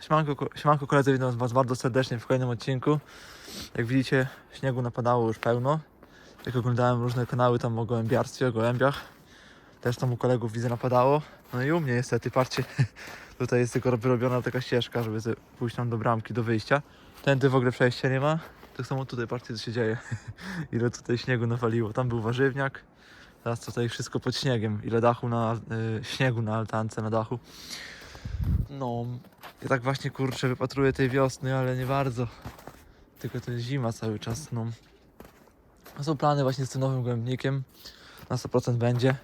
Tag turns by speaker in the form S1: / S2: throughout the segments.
S1: Siemanko, ko- siemanko koledzy, witam was bardzo serdecznie w kolejnym odcinku. Jak widzicie, śniegu napadało już pełno. Jak oglądałem różne kanały tam o gołębiarstwie, o gołębiach, też tam u kolegów widzę napadało. No i u mnie niestety, patrzcie, tutaj jest tylko wyrobiona taka ścieżka, żeby pójść tam do bramki, do wyjścia. Tędy w ogóle przejścia nie ma. Tak samo tutaj, patrzcie co się dzieje. Ile tutaj śniegu nawaliło. Tam był warzywniak, teraz tutaj wszystko pod śniegiem. Ile dachu na, y, śniegu na altance, na dachu. No, ja tak właśnie kurczę wypatruję tej wiosny, ale nie bardzo. Tylko to jest zima cały czas. No. Są plany właśnie z tym nowym gołębnikiem. Na 100% będzie.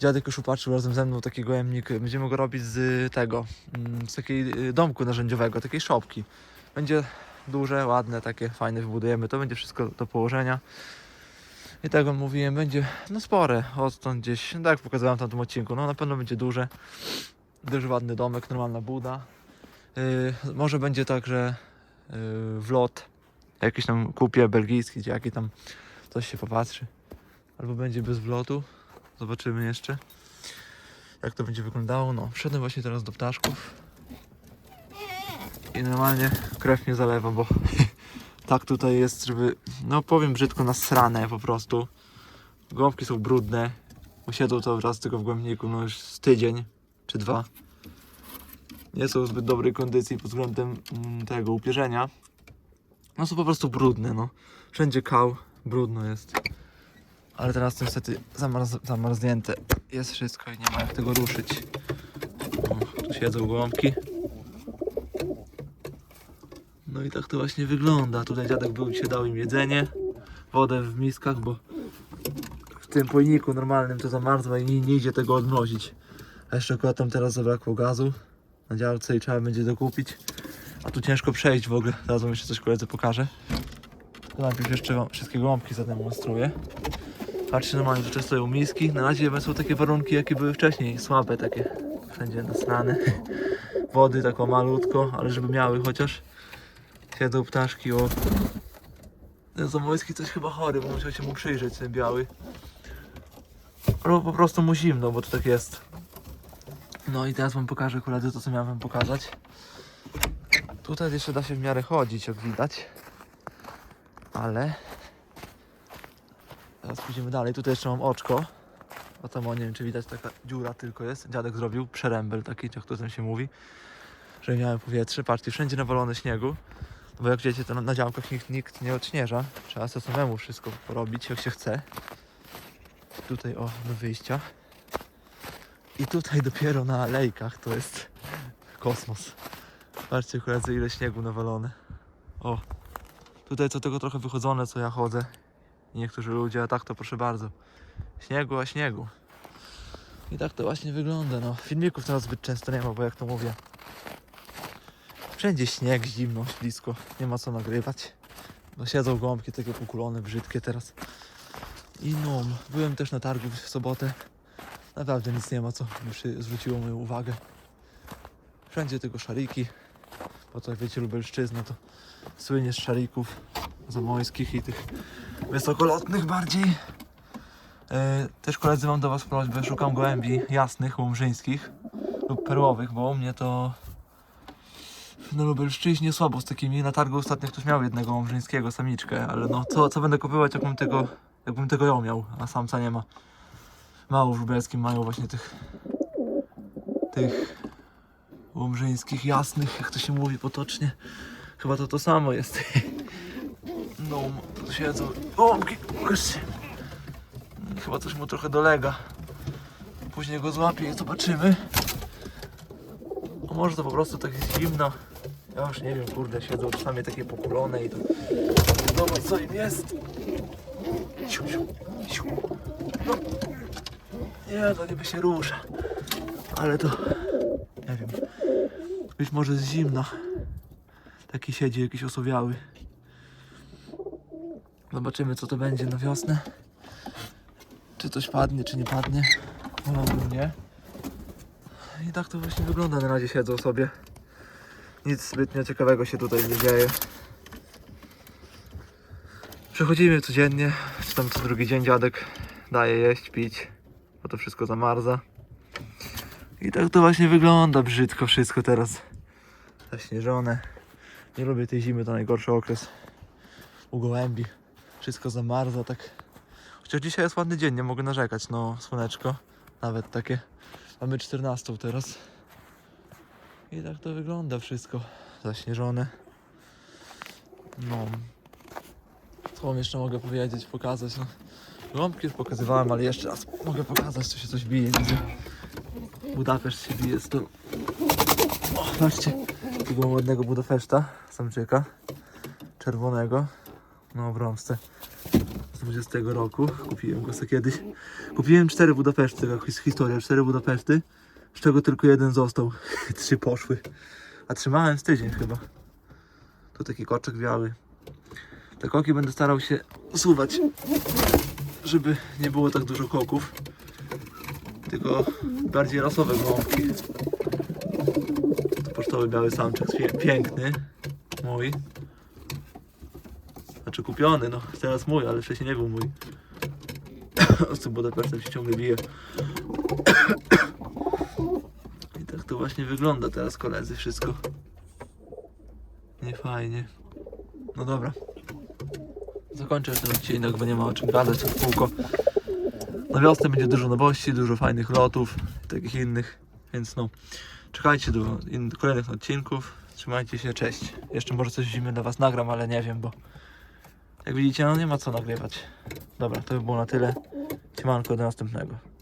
S1: Dziadek już upatrzył razem ze mną taki gołębnik. Będziemy go robić z tego, mm, z takiej y, domku narzędziowego, takiej szopki. Będzie duże, ładne, takie fajne wybudujemy. To będzie wszystko do położenia. I tak jak mówiłem, będzie no spore, odtąd gdzieś, tak jak pokazałem w tamtym odcinku, no na pewno będzie duże. Dość ładny domek, normalna buda. Yy, może będzie tak, że yy, wlot jakiś tam kupię belgijski, gdzie jaki tam coś się popatrzy. Albo będzie bez wlotu. Zobaczymy jeszcze. Jak to będzie wyglądało. No, wszedłem właśnie teraz do ptaszków. I normalnie krew mnie zalewa, bo tak tutaj jest, żeby, no powiem brzydko, nasrane po prostu. Gąbki są brudne. Usiadł to raz tylko w głębniku, no już z tydzień czy dwa. Nie są w zbyt dobrej kondycji pod względem mm, tego upierzenia. No są po prostu brudne, no. Wszędzie kał, brudno jest. Ale teraz to niestety zamarz, zamarznięte jest wszystko i nie ma jak tego ruszyć. O, tu siedzą gołąbki. No i tak to właśnie wygląda. Tutaj dziadek był dzisiaj dał im jedzenie, wodę w miskach, bo w tym pojniku normalnym to zamarzło i nie, nie idzie tego odmrozić. A jeszcze akurat tam teraz zabrakło gazu na działce i trzeba będzie dokupić. A tu ciężko przejść w ogóle. Zaraz wam jeszcze coś koledze pokażę. To najpierw jeszcze wam wszystkie gąbki zademonstruję. Patrzcie, normalnie tutaj stoją miski. Na razie są takie warunki, jakie były wcześniej. Słabe takie. Wszędzie nasrane. Wody taką malutko, ale żeby miały chociaż. Siedzą ptaszki, o. Ten Zamojski coś chyba chory, bo musiał się mu przyjrzeć, ten biały. Albo po prostu mu zimno, bo to tak jest. No i teraz wam pokażę koledzy to, co miałem wam pokazać. Tutaj jeszcze da się w miarę chodzić, jak widać. Ale... Teraz pójdziemy dalej. Tutaj jeszcze mam oczko. O tam, o nie wiem, czy widać, taka dziura tylko jest. Dziadek zrobił przerębel taki, jak to tam się mówi. Że miałem powietrze. Patrzcie, wszędzie nawalone śniegu. Bo jak wiecie, to na, na działkach nikt, nikt nie odśnieża. Trzeba sobie samemu wszystko porobić, jak się chce. Tutaj, o, do wyjścia. I tutaj dopiero na alejkach to jest kosmos. Patrzcie koledzy ile śniegu nawalone. O, tutaj co tego trochę wychodzone co ja chodzę. I niektórzy ludzie, a tak to proszę bardzo. Śniegu, a śniegu. I tak to właśnie wygląda, no. Filmików teraz zbyt często nie ma, bo jak to mówię. Wszędzie śnieg, zimno, ślisko. Nie ma co nagrywać. No siedzą gąbki takie pokulone, brzydkie teraz. I no, byłem też na targu w sobotę. Naprawdę nic nie ma, co przy- zwróciło moją uwagę. Wszędzie tylko szariki. Bo to jak wiecie, Lubelszczyzna to słynie z szarików zamojskich i tych wysokolotnych bardziej. E, też koledzy mam do Was prośbę, szukam gołębi jasnych, łomżyńskich lub perłowych, bo u mnie to na Lubelszczyźnie słabo z takimi. Na targu ostatnio ktoś miał jednego łomżyńskiego, samiczkę, ale no co, co będę kupować, jakbym tego, jakbym tego ją miał, a samca nie ma. Mało w lubelskim mają właśnie tych tych łomżyńskich jasnych, jak to się mówi potocznie. Chyba to to samo jest. No, tu siedzą łomki. Chyba coś mu trochę dolega. Później go złapię i zobaczymy. A może to po prostu tak jest zimno. Ja już nie wiem, kurde, siedzą czasami takie pokulone i to... Zobacz co im jest. Siu, siu, siu. No. Nie, to niby się rusza. Ale to... Nie wiem. Być może z zimna. Taki siedzi jakiś osowiały. Zobaczymy co to będzie na wiosnę. Czy coś padnie, czy nie padnie. Wolałbym nie. I tak to właśnie wygląda. Na razie siedzą sobie. Nic zbytnio ciekawego się tutaj nie dzieje. Przechodzimy codziennie, czy tam co drugi dzień dziadek daje jeść, pić, bo to wszystko zamarza. I tak to właśnie wygląda brzydko wszystko teraz. zaśnieżone. Nie lubię tej zimy, to najgorszy okres u gołębi. Wszystko zamarza, tak. Chociaż dzisiaj jest ładny dzień, nie mogę narzekać, no słoneczko, nawet takie. Mamy 14 teraz. I tak to wygląda wszystko. Zaśnieżone. No. Co wam jeszcze mogę powiedzieć, pokazać? No. Gąbki już pokazywałem, ale jeszcze raz mogę pokazać, tu się coś bije. Budapeszt się bije, to... O, patrzcie, takiego ładnego Budapeszta, samczyka, czerwonego, no w z 20 roku, kupiłem go sobie kiedyś. Kupiłem cztery Budapeszty, taka his- historia, cztery Budapeszty, z czego tylko jeden został, trzy poszły, a trzymałem z tydzień chyba. To taki koczek biały. Te koki będę starał się usuwać, żeby nie było tak dużo koków, tylko bardziej rasowe gołąbki. To pocztowy biały samczyk, piękny, mój. Znaczy kupiony, no teraz mój, ale wcześniej nie był mój. Z tym Budapesztem się ciągle bije. I tak to właśnie wygląda teraz koledzy wszystko. Nie fajnie. No dobra. Zakończę ten odcinek, bo nie ma o czym gadać w kółko. Na wiosnę będzie dużo nowości, dużo fajnych lotów takich innych, więc no czekajcie do kolejnych odcinków. Trzymajcie się, cześć. Jeszcze może coś zimy dla was nagram, ale nie wiem, bo jak widzicie, no nie ma co nagrywać. Dobra, to by było na tyle. Siemanko, do następnego.